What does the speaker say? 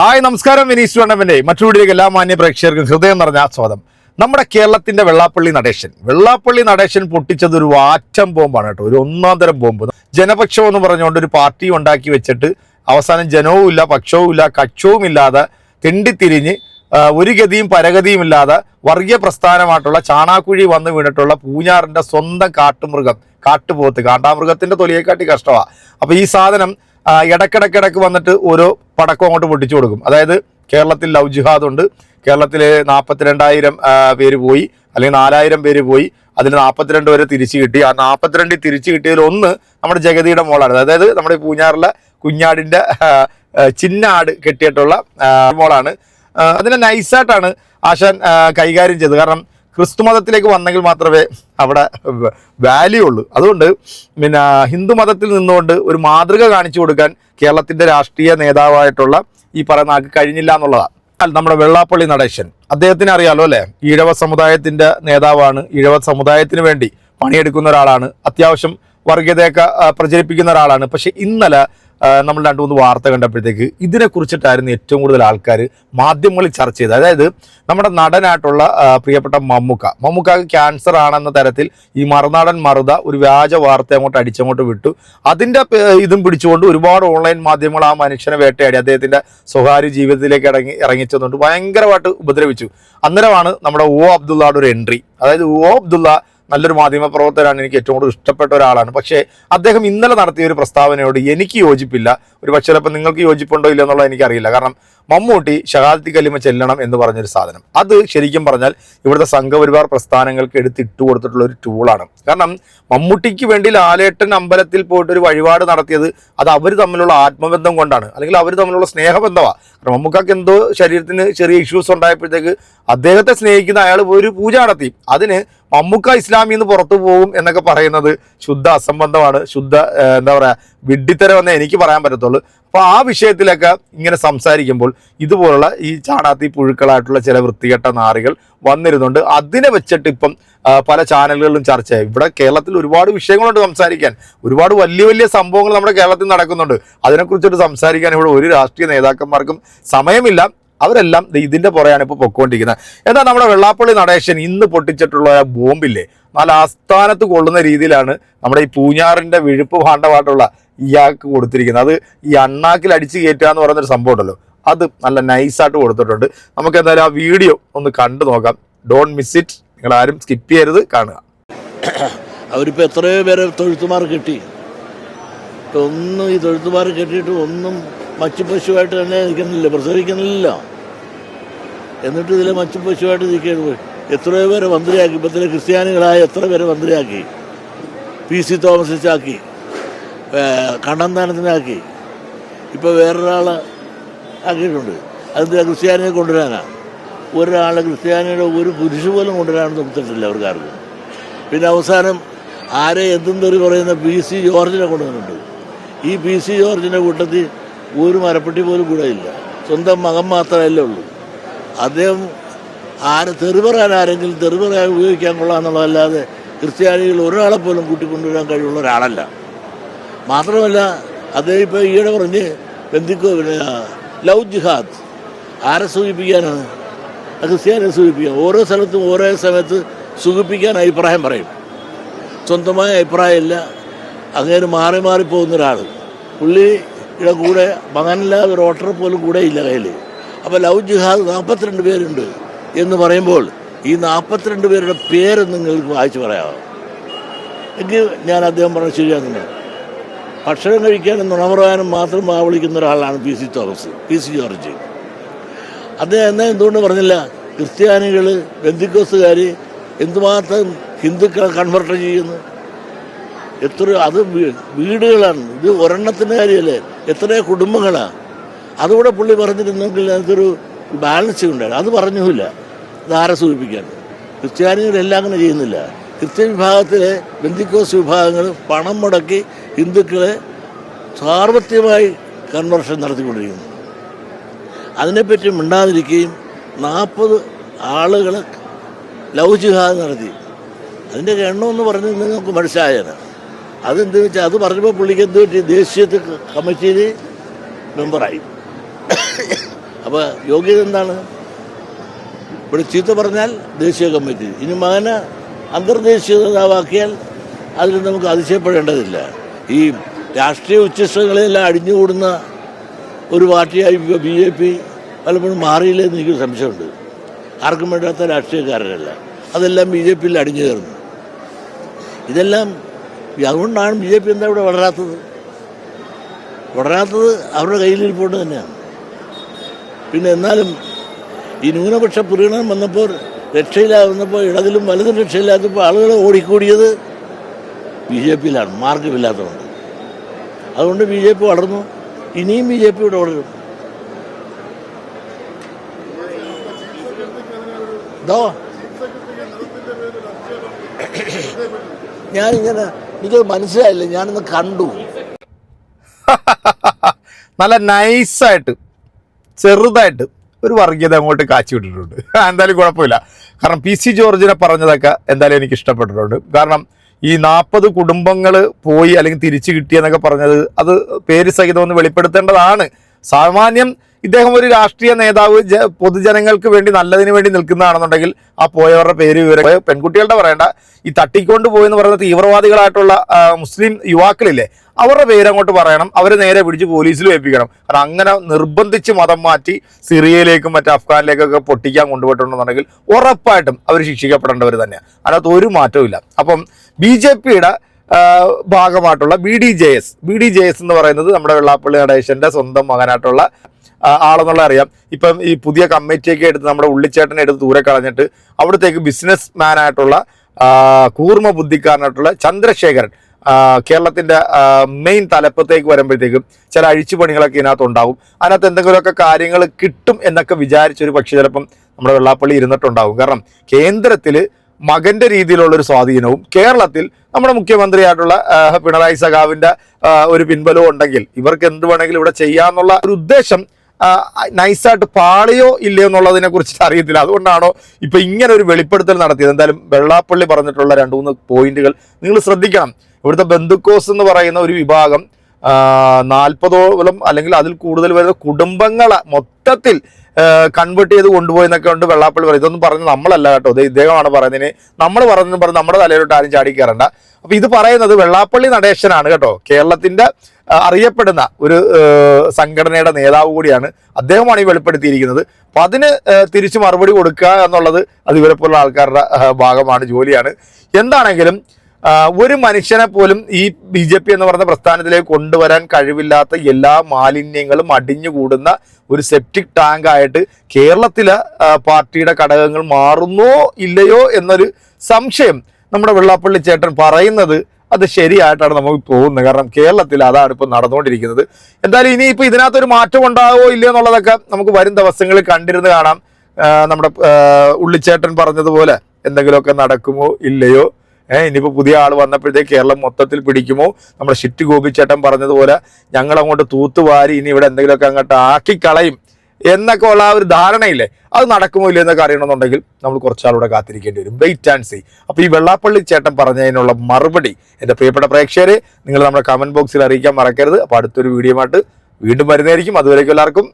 Hi നമസ്കാരം. വിനീസ് മറ്റു വീടിലേക്ക് എല്ലാ മാന്യ പ്രേക്ഷകർക്കും ഹൃദയം നിറഞ്ഞ സ്വാദം നമ്മുടെ കേരളത്തിന്റെ വെള്ളാപ്പള്ളി നടേശൻ. വെള്ളാപ്പള്ളി നടേശൻ പൊട്ടിച്ചത് ഒരു ആറ്റം ബോംബാണ് കേട്ടോ. ഒരു ഒന്നാം തരം ബോംബ്. ജനപക്ഷം എന്ന് പറഞ്ഞുകൊണ്ട് ഒരു പാർട്ടി ഉണ്ടാക്കി വെച്ചിട്ട് അവസാനം ജനവും ഇല്ല പക്ഷവും ഇല്ല കക്ഷവും ഇല്ലാതെ തെണ്ടിത്തിരിഞ്ഞ് ഒരു ഗതിയും പരഗതിയും ഇല്ലാതെ വർഗീയ പ്രസ്ഥാനമായിട്ടുള്ള ചാണാക്കുഴി വന്ന് വീണിട്ടുള്ള പൂഞ്ഞാറിന്റെ സ്വന്തം കാട്ടുമൃഗം കാട്ടുപോത്ത് കാണ്ടാമൃഗത്തിന്റെ തൊലിയെക്കാട്ടി കഷ്ടമാണ് അപ്പൊ ഈ സാധനം ഇടക്കിടക്കിടക്ക് വന്നിട്ട് ഓരോ പടക്കം അങ്ങോട്ട് പൊട്ടിച്ചു കൊടുക്കും. അതായത് കേരളത്തിൽ ലവ് ജിഹാദ് ഉണ്ട്. കേരളത്തിൽ നാൽപ്പത്തിരണ്ടായിരം പേര് പോയി. അല്ലെങ്കിൽ നാലായിരം പേര് പോയി. അതിൽ നാൽപ്പത്തിരണ്ട് വരെ തിരിച്ചു കിട്ടി. ആ നാൽപ്പത്തിരണ്ടിൽ തിരിച്ചു കിട്ടിയതിൽ ഒന്ന് നമ്മുടെ ജഗതിയുടെ മോളാണ്. അതായത് നമ്മുടെ പൂഞ്ഞാറിലെ കുഞ്ഞാടിന്റെ ചിന്നാട് കെട്ടിയിട്ടുള്ള മോളാണ്. അതിനെ നൈസായിട്ടാണ് ആശാൻ കൈകാര്യം ചെയ്തത്. കാരണം ക്രിസ്തു മതത്തിലേക്ക് വന്നെങ്കിൽ മാത്രമേ അവിടെ വാല്യൂ ഉള്ളൂ. അതുകൊണ്ട് പിന്നെ ഹിന്ദു മതത്തിൽ നിന്നുകൊണ്ട് ഒരു മാതൃക കാണിച്ചു കൊടുക്കാൻ കേരളത്തിന്റെ രാഷ്ട്രീയ നേതാവായിട്ടുള്ള ഈ പറയുന്ന ആൾക്ക് കഴിഞ്ഞില്ല എന്നുള്ളതാണ് അല്ല നമ്മുടെ വെള്ളാപ്പള്ളി നടേശൻ. അദ്ദേഹത്തിന് അറിയാലോ അല്ലേ? ഈഴവ സമുദായത്തിന്റെ നേതാവാണ്. ഈഴവ സമുദായത്തിന് വേണ്ടി പണിയെടുക്കുന്ന ഒരാളാണ്. അത്യാവശ്യം വർഗീയതയൊക്കെ പ്രചരിപ്പിക്കുന്ന ഒരാളാണ്. പക്ഷേ ഇന്നലെ നമ്മൾ രണ്ടു മൂന്ന് വാർത്ത കണ്ടപ്പോഴത്തേക്ക് ഇതിനെ കുറിച്ചിട്ടായിരുന്നു ഏറ്റവും കൂടുതൽ ആൾക്കാർ മാധ്യമങ്ങളിൽ ചർച്ച ചെയ്തത്. അതായത് നമ്മുടെ നടനായിട്ടുള്ള പ്രിയപ്പെട്ട മമ്മുക്ക. മമ്മുക്കാക്ക് ക്യാൻസർ ആണെന്ന തരത്തിൽ ഈ മറുനാടൻ മറുത ഒരു വ്യാജ വാർത്ത അങ്ങോട്ട് അടിച്ചങ്ങോട്ട് വിട്ടു. അതിന്റെ ഇതും പിടിച്ചുകൊണ്ട് ഒരുപാട് ഓൺലൈൻ മാധ്യമങ്ങൾ ആ മനുഷ്യനെ വേട്ടയാടി. അദ്ദേഹത്തിന്റെ സ്വകാര്യ ജീവിതത്തിലേക്ക് ഇറങ്ങി ഇറങ്ങിച്ചെന്നുകൊണ്ട് ഭയങ്കരമായിട്ട് ഉപദ്രവിച്ചു. അന്നേരമാണ് നമ്മുടെ ഓ അബ്ദുള്ളയുടെ ഒരു എൻട്രി അതായത് ഓ അബ്ദുള്ള നല്ലൊരു മാധ്യമ പ്രവർത്തകരാണ് എനിക്ക് ഏറ്റവും കൂടുതൽ ഇഷ്ടപ്പെട്ട ഒരാളാണ്. പക്ഷേ അദ്ദേഹം ഇന്നലെ നടത്തിയ ഒരു പ്രസ്താവനയോട് എനിക്ക് യോജിപ്പില്ല. ഒരു പക്ഷേ ചിലപ്പോൾ നിങ്ങൾക്ക് യോജിപ്പുണ്ടോ ഇല്ല എന്നുള്ളത് എനിക്കറിയില്ല. കാരണം മമ്മൂട്ടി ഷഹാദത്തി കലിമ ചെല്ലണം എന്ന് പറഞ്ഞൊരു സാധനം. അത് ശരിക്കും പറഞ്ഞാൽ ഇവിടുത്തെ സംഘപരിവാർ പ്രസ്ഥാനങ്ങൾക്ക് എടുത്തിട്ട് കൊടുത്തിട്ടുള്ള ഒരു ടൂളാണ് കാരണം മമ്മൂട്ടിക്ക് വേണ്ടി ലാലേട്ടൻ അമ്പലത്തിൽ പോയിട്ട് ഒരു വഴിപാട് നടത്തിയത് അത് അവർ തമ്മിലുള്ള ആത്മബന്ധം കൊണ്ടാണ്. അല്ലെങ്കിൽ അവർ തമ്മിലുള്ള സ്നേഹബന്ധമാണ് കാരണം മമ്മൂക്കാക്ക് എന്തോ ശരീരത്തിന് ചെറിയ ഇഷ്യൂസ് ഉണ്ടായപ്പോഴത്തേക്ക് അദ്ദേഹത്തെ സ്നേഹിക്കുന്ന അയാൾ ഒരു പൂജ നടത്തി. അതിന് മമ്മൂക്ക ഇസ്ലാമിൽ നിന്ന് പുറത്തു പോകും എന്നൊക്കെ പറയുന്നത് ശുദ്ധ അസംബന്ധമാണ്. ശുദ്ധ എന്താ പറയാ വിഡ്ഢിത്തരമെന്നേ എനിക്ക് പറയാൻ പറ്റത്തുള്ളൂ. അപ്പോൾ ആ വിഷയത്തിലൊക്കെ ഇങ്ങനെ സംസാരിക്കുമ്പോൾ ഇതുപോലുള്ള ഈ ചാണാത്തി പുഴുക്കളായിട്ടുള്ള ചില വൃത്തികെട്ട നാറികൾ വന്നിരുന്നുണ്ട്. അതിനെ വെച്ചിട്ട് ഇപ്പം പല ചാനലുകളിലും ചർച്ചയായി ഇവിടെ കേരളത്തിൽ ഒരുപാട് വിഷയങ്ങളുണ്ട് സംസാരിക്കാൻ. ഒരുപാട് വലിയ വലിയ സംഭവങ്ങൾ നമ്മുടെ കേരളത്തിൽ നടക്കുന്നുണ്ട്. അതിനെക്കുറിച്ചിട്ട് സംസാരിക്കാൻ ഇവിടെ ഒരു രാഷ്ട്രീയ നേതാക്കന്മാർക്കും സമയമില്ല. അവരെല്ലാം ഇതിന്റെ പുറയാണ് ഇപ്പോൾ പൊക്കോണ്ടിരിക്കുന്നത് എന്നാൽ നമ്മുടെ വെള്ളാപ്പള്ളി നടേശൻ ഇന്ന് പൊട്ടിച്ചിട്ടുള്ള ബോംബില്ലേ? നല്ല ആസ്ഥാനത്ത് കൊള്ളുന്ന രീതിയിലാണ് നമ്മുടെ ഈ പൂഞ്ഞാറിന്റെ വിഴുപ്പ് ഭാണ്ഡമായിട്ടുള്ള ഇയാൾക്ക് കൊടുത്തിരിക്കുന്നത്. അത് ഈ അണ്ണാക്കിൽ അടിച്ചു കയറ്റുക എന്ന് പറയുന്നൊരു സംഭവം ഉണ്ടല്ലോ. അത് നല്ല നൈസായിട്ട് കൊടുത്തിട്ടുണ്ട്. നമുക്ക് എന്തായാലും ആ വീഡിയോ ഒന്ന് കണ്ടു നോക്കാം. ഡോണ്ട് മിസ് ഇറ്റ് നിങ്ങൾ ആരും സ്കിപ്പ് ചെയ്യരുത്. കാണുക. അവരിപ്പോൾ എത്രയോ പേരെ തൊഴുത്തുമാർ കെട്ടി. ഒന്നും ഈ തൊഴുത്തുമാർ കെട്ടിയിട്ട് ഒന്നും മച്ചുപശുവായിട്ട് തന്നെ നിൽക്കുന്നില്ല പ്രസവിക്കുന്നില്ല എന്നിട്ട് ഇതിലെ മച്ചുപശുവായിട്ട് നിൽക്കുകയാണ്. എത്രയോ പേരെ മന്ത്രിയാക്കി. ഇപ്പത്തിലെ ക്രിസ്ത്യാനികളായ എത്ര പേരെ മന്ത്രിയാക്കി? പി സി തോമസ് ആക്കി കണ്ണന്താനത്തിനാക്കി. ഇപ്പോൾ വേറൊരാളെ ആക്കിയിട്ടുണ്ട്. അതിന്റെ ക്രിസ്ത്യാനിയെ കൊണ്ടുവരാനാ? ഒരാളെ ക്രിസ്ത്യാനിയുടെ ഒരു കുരിശ് പോലും കൊണ്ടുവരാൻ നോക്കിയിട്ടില്ല അവർക്കാർക്കും. പിന്നെ അവസാനം ആരെ എന്തും തെറി പറയുന്ന പി സി ജോർജിനെ കൊണ്ടുവന്നിട്ടുണ്ട്. ഈ പി സി ജോർജിന്റെ കൂട്ടത്തിൽ ഒരു മരപ്പെട്ടി പോലും കൂടെ ഇല്ല. സ്വന്തം മകൻ മാത്രമല്ലേ ഉള്ളൂ. അദ്ദേഹം ആരെ തെറി പറയാൻ ആരെങ്കിലും തെറി പറയാൻ ഉപയോഗിക്കാൻ കൊള്ളാമെന്നുള്ളതല്ലാതെ ക്രിസ്ത്യാനികൾ ഒരാളെ പോലും കൂട്ടിക്കൊണ്ടുവരാൻ കഴിവുള്ള ഒരാളല്ല. മാത്രമല്ല അദ്ദേഹം ഇപ്പോൾ ഈയിടെ പറഞ്ഞ് ബന്ധിക്കോ പിന്നെ ലവ് ജിഹാദ് ആരെ സൂചിപ്പിക്കാനാണ്? ക്രിസ്ത്യാനിയെ സൂചിപ്പിക്കാൻ ഓരോ സ്ഥലത്തും ഓരോ സമയത്ത് സുഖിപ്പിക്കാൻ അഭിപ്രായം പറയും. സ്വന്തമായ അഭിപ്രായമില്ല അങ്ങനെ മാറി മാറി പോകുന്ന ഒരാൾ പുള്ളിയുടെ കൂടെ മകനില്ലാതെ ഒരു ഓട്ടർ പോലും കൂടെ ഇല്ല കയ്യിൽ. അപ്പോൾ ലവ് ജിഹാദ് നാൽപ്പത്തിരണ്ട് പേരുണ്ട് എന്ന് പറയുമ്പോൾ ഈ നാൽപ്പത്തിരണ്ട് പേരുടെ പേര് നിങ്ങൾക്ക് വായിച്ചു പറയാമോ? എങ്കിൽ ഞാൻ അദ്ദേഹം പറഞ്ഞ ശരിയാകുന്നു ഭക്ഷണം കഴിക്കാനും നുണ പറയാനും മാത്രം വിളിക്കുന്ന ഒരാളാണ് P C Thomas P C George. അദ്ദേഹം എന്നാ എന്തുകൊണ്ട് പറഞ്ഞില്ല? ക്രിസ്ത്യാനികൾ ബന്ധുക്കോസുകാർ എന്തുമാത്രം ഹിന്ദുക്കളെ കൺവെർട്ട് ചെയ്യുന്നു? എത്ര അത് വീടുകളാണ്. ഇത് ഒരെണ്ണത്തിന്റെ കാര്യമല്ലേ? എത്രയോ കുടുംബങ്ങളാണ് അതുകൂടെ പുള്ളി പറഞ്ഞിരുന്നെങ്കിൽ അതൊരു ബാലൻസ് ഉണ്ടായിരുന്നു. അത് പറഞ്ഞുമില്ല. ഇത് ആരെ സൂചിപ്പിക്കാൻ? ക്രിസ്ത്യാനികളെല്ലാം അങ്ങനെ ചെയ്യുന്നില്ല. ക്രിസ്ത്യൻ വിഭാഗത്തിലെ ബന്ധിക്കോസ് വിഭാഗങ്ങൾ പണം മുടക്കി ഹിന്ദുക്കളെ സാർവത്യമായി കൺവർഷൻ നടത്തിക്കൊണ്ടിരിക്കുന്നു. അതിനെപ്പറ്റി മിണ്ടാതിരിക്കുകയും നാൽപ്പത് ആളുകളെ ലവ് ജിഹാദ് നടത്തി. അതിന്റെ എണ്ണമെന്ന് പറഞ്ഞ് നിങ്ങൾക്ക് മനസ്സിലായത് അതെന്ത് വെച്ചാൽ അത് പറഞ്ഞപ്പോൾ പുള്ളിക്ക് എന്ത് പറ്റി ദേശീയ കമ്മിറ്റിയിൽ മെമ്പറായി. അപ്പോൾ യോഗ്യത എന്താണ്? ഇവിടെ ചീത്ത പറഞ്ഞാൽ ദേശീയ കമ്മിറ്റി. ഇനി മകനെ അന്തർദേശീയ നേതാവാക്കിയാൽ അതിൽ നമുക്ക് അതിശയപ്പെടേണ്ടതില്ല. ഈ രാഷ്ട്രീയ ഉച്ചസ്ഥകളെല്ലാം അടിഞ്ഞുകൂടുന്ന ഒരു പാർട്ടിയായി ബി ജെ പി പലപ്പോഴും മാറിയില്ലെന്ന് എനിക്ക് സംശയമുണ്ട്. ആർക്കും വേണ്ടാത്ത രാഷ്ട്രീയക്കാരനല്ല. അതെല്ലാം ബി ജെ പിയിൽ അടിഞ്ഞു ചേർന്നു. ഇതെല്ലാം അതുകൊണ്ടാണ് ബി ജെ പി എന്താ ഇവിടെ വളരാത്തത്? വളരാത്തത് അവരുടെ കയ്യിലിരിപ്പോണ്ട് തന്നെയാണ്. പിന്നെ എന്നാലും ഈ ന്യൂനപക്ഷ പ്രീണനം വന്നപ്പോൾ രക്ഷയിലാകുന്നപ്പോൾ ഇടതിലും വലതും രക്ഷയില്ലാത്തപ്പോൾ ആളുകൾ ഓടിക്കൂടിയത് ബി ജെ പിയിലാണ് മാർഗമില്ലാത്തതുകൊണ്ട് അതുകൊണ്ട് ബി ജെ പി വളർന്നു ഇനിയും ബി ജെ പി ഇവിടെ വളരും. ഇതോ? ഞാനിങ്ങനെ എനിക്കത് മനസ്സിലായില്ല. ഞാനിന്ന് കണ്ടു. നല്ല നൈസായിട്ട് ചെറുതായിട്ട് ഒരു വർഗീയത അങ്ങോട്ട് കാച്ചി വിട്ടിട്ടുണ്ട്. എന്തായാലും കുഴപ്പമില്ല. കാരണം പി സി ജോർജിനെ പറഞ്ഞതൊക്കെ എന്തായാലും എനിക്ക് ഇഷ്ടപ്പെട്ടിട്ടുണ്ട്. കാരണം ഈ നാൽപ്പത് കുടുംബങ്ങൾ പോയി അല്ലെങ്കിൽ തിരിച്ചു കിട്ടിയെന്നൊക്കെ പറഞ്ഞത് അത് പേര് സഹിതം ഒന്ന് വെളിപ്പെടുത്തേണ്ടതാണ്. സാമാന്യം ഇദ്ദേഹം ഒരു രാഷ്ട്രീയ നേതാവ് പൊതുജനങ്ങൾക്ക് വേണ്ടി നല്ലതിന് വേണ്ടി നിൽക്കുന്നതാണെന്നുണ്ടെങ്കിൽ ആ പോയവരുടെ പേര് വിവരം പെൺകുട്ടികളുടെ പറയേണ്ട. ഈ തട്ടിക്കൊണ്ട് പോയെന്ന് പറയുന്ന തീവ്രവാദികളായിട്ടുള്ള മുസ്ലിം യുവാക്കളില്ലേ അവരുടെ പേരങ്ങോട്ട് പറയണം. അവരെ നേരെ പിടിച്ച് പോലീസിൽ ഏൽപ്പിക്കണം. കാരണം അങ്ങനെ നിർബന്ധിച്ച് മതം മാറ്റി സിറിയയിലേക്കും മറ്റേ അഫ്ഗാനിലേക്കൊക്കെ പൊട്ടിക്കാൻ കൊണ്ടുപോയിട്ടുണ്ടെന്നുണ്ടെങ്കിൽ ഉറപ്പായിട്ടും അവർ ശിക്ഷിക്കപ്പെടേണ്ടവർ തന്നെയാണ് അതിനകത്ത് ഒരു മാറ്റവും ഇല്ല അപ്പം ബി ജെ പിയുടെ ഭാഗമായിട്ടുള്ള B D J S B D J S എന്ന് പറയുന്നത് നമ്മുടെ വെള്ളാപ്പള്ളി നടേശന്റെ സ്വന്തം മകനായിട്ടുള്ള ആളെന്നുള്ള അറിയാം. ഇപ്പം ഈ പുതിയ കമ്മിറ്റിയൊക്കെ എടുത്ത് നമ്മുടെ ഉള്ളിച്ചേട്ടനെ എടുത്ത് ദൂരെ കളഞ്ഞിട്ട് അവിടത്തേക്ക് ബിസിനസ് ആ, കൂർമ്മ ബുദ്ധിക്കാരനായിട്ടുള്ള ചന്ദ്രശേഖരൻ കേരളത്തിന്റെ മെയിൻ തലപ്പത്തേക്ക് വരുമ്പോഴത്തേക്കും ചില അഴിച്ചുപണികളൊക്കെ ഇതിനകത്ത് ഉണ്ടാവും അതിനകത്ത് എന്തെങ്കിലുമൊക്കെ കാര്യങ്ങൾ കിട്ടും എന്നൊക്കെ വിചാരിച്ചൊരു പക്ഷേ ചിലപ്പം നമ്മുടെ വെള്ളാപ്പള്ളി ഇരുന്നിട്ടുണ്ടാവും. കാരണം കേന്ദ്രത്തിൽ മകന്റെ രീതിയിലുള്ള ഒരു സ്വാധീനവും കേരളത്തിൽ നമ്മുടെ മുഖ്യമന്ത്രിയായിട്ടുള്ള പിണറായി സഖാവിന്റെ ഒരു പിൻബലവും ഉണ്ടെങ്കിൽ ഇവർക്ക് എന്ത് വേണമെങ്കിലും ഇവിടെ ചെയ്യാന്നുള്ള ഒരു ഉദ്ദേശം നൈസായിട്ട് പാളിയോ ഇല്ലയോ എന്നുള്ളതിനെ കുറിച്ചിട്ട് അറിയത്തില്ല. അതുകൊണ്ടാണോ ഇപ്പൊ ഇങ്ങനെ ഒരു വെളിപ്പെടുത്തൽ നടത്തിയത്? എന്തായാലും വെള്ളാപ്പള്ളി പറഞ്ഞിട്ടുള്ള രണ്ട് മൂന്ന് പോയിന്റുകൾ നിങ്ങൾ ശ്രദ്ധിക്കണം. ഇവിടുത്തെ ബന്ധുക്കോസ് എന്ന് പറയുന്ന ഒരു വിഭാഗം നാൽപ്പതോളം അല്ലെങ്കിൽ അതിൽ കൂടുതൽ വരുന്ന കുടുംബങ്ങളെ മൊത്തത്തിൽ കൺവേർട്ട് ചെയ്ത് കൊണ്ടുപോയി എന്നൊക്കെ ഉണ്ട് വെള്ളാപ്പള്ളി പറയും ഇതൊന്നും പറഞ്ഞ് നമ്മളല്ല കേട്ടോ. ഇത് ഇദ്ദേഹമാണ് പറയുന്നതിന്. നമ്മൾ പറഞ്ഞു പറഞ്ഞ് നമ്മുടെ തലയിലോട്ട് ആരും ചാടി കയറണ്ട. അപ്പോൾ ഇത് പറയുന്നത് വെള്ളാപ്പള്ളി നടേശനാണ് കേട്ടോ. കേരളത്തിന്റെ അറിയപ്പെടുന്ന ഒരു സംഘടനയുടെ നേതാവ് കൂടിയാണ്. അദ്ദേഹമാണ് ഈ വെളിപ്പെടുത്തിയിരിക്കുന്നത്. അപ്പം അതിന് തിരിച്ച് മറുപടി കൊടുക്കുക എന്നുള്ളത് അത് ഇവരെപ്പോലുള്ള ആൾക്കാരുടെ ഭാഗമാണ് ജോലിയാണ്. എന്താണെങ്കിലും ഒരു മനുഷ്യനെ പോലും ഈ ബി ജെ പി എന്ന് പറയുന്ന പ്രസ്ഥാനത്തിലേക്ക് കൊണ്ടുവരാൻ കഴിവില്ലാത്ത എല്ലാ മാലിന്യങ്ങളും അടിഞ്ഞുകൂടുന്ന ഒരു സെപ്റ്റിക് ടാങ്ക് ആയിട്ട് കേരളത്തിലെ പാർട്ടിയുടെ ഘടകങ്ങൾ മാറുന്നോ ഇല്ലയോ എന്നൊരു സംശയം നമ്മുടെ വെള്ളാപ്പള്ളി ചേട്ടൻ പറയുന്നത് അത് ശരിയായിട്ടാണ് നമുക്ക് തോന്നുന്നത്. കാരണം കേരളത്തിൽ അതാണ് ഇപ്പോൾ നടന്നുകൊണ്ടിരിക്കുന്നത്. എന്തായാലും ഇനിയിപ്പോൾ ഇതിനകത്തൊരു മാറ്റം ഉണ്ടാകുമോ ഇല്ലയോ എന്നുള്ളതൊക്കെ നമുക്ക് വരും ദിവസങ്ങളിൽ കണ്ടിരുന്ന് കാണാം. നമ്മുടെ ഉള്ളിച്ചേട്ടൻ പറഞ്ഞതുപോലെ എന്തെങ്കിലുമൊക്കെ നടക്കുമോ ഇല്ലയോ ഏഹ് ഇനിയിപ്പോൾ പുതിയ ആൾ വന്നപ്പോഴത്തേക്ക് കേരളം മൊത്തത്തിൽ പിടിക്കുമോ? നമ്മുടെ ഷിറ്റ് ഗോപിച്ചേട്ടൻ പറഞ്ഞതുപോലെ ഞങ്ങൾ അങ്ങോട്ട് തൂത്തുവാരി ഇനി ഇവിടെ എന്തെങ്കിലുമൊക്കെ അങ്ങോട്ട് ആക്കി കളയും എന്നൊക്കെ ഉള്ള ആ ഒരു ധാരണയില്ലേ? അത് നടക്കുമോ ഇല്ല എന്നൊക്കെ അറിയണമെന്നുണ്ടെങ്കിൽ നമ്മൾ കുറച്ചാളൂടെ കാത്തിരിക്കേണ്ടി വരും. വെയിറ്റ് ആൻഡ് സീ അപ്പോൾ ഈ വെള്ളാപ്പള്ളി ചേട്ടൻ പറഞ്ഞതിനുള്ള മറുപടി എന്റെ പ്രിയപ്പെട്ട പ്രേക്ഷകരെ നിങ്ങൾ നമ്മുടെ കമന്റ് ബോക്സിൽ അറിയിക്കാൻ മറക്കരുത്. അപ്പോൾ അടുത്തൊരു വീഡിയോ ആയിട്ട് വീണ്ടും വരുന്നതായിരിക്കും. അതുവരേക്കും എല്ലാവർക്കും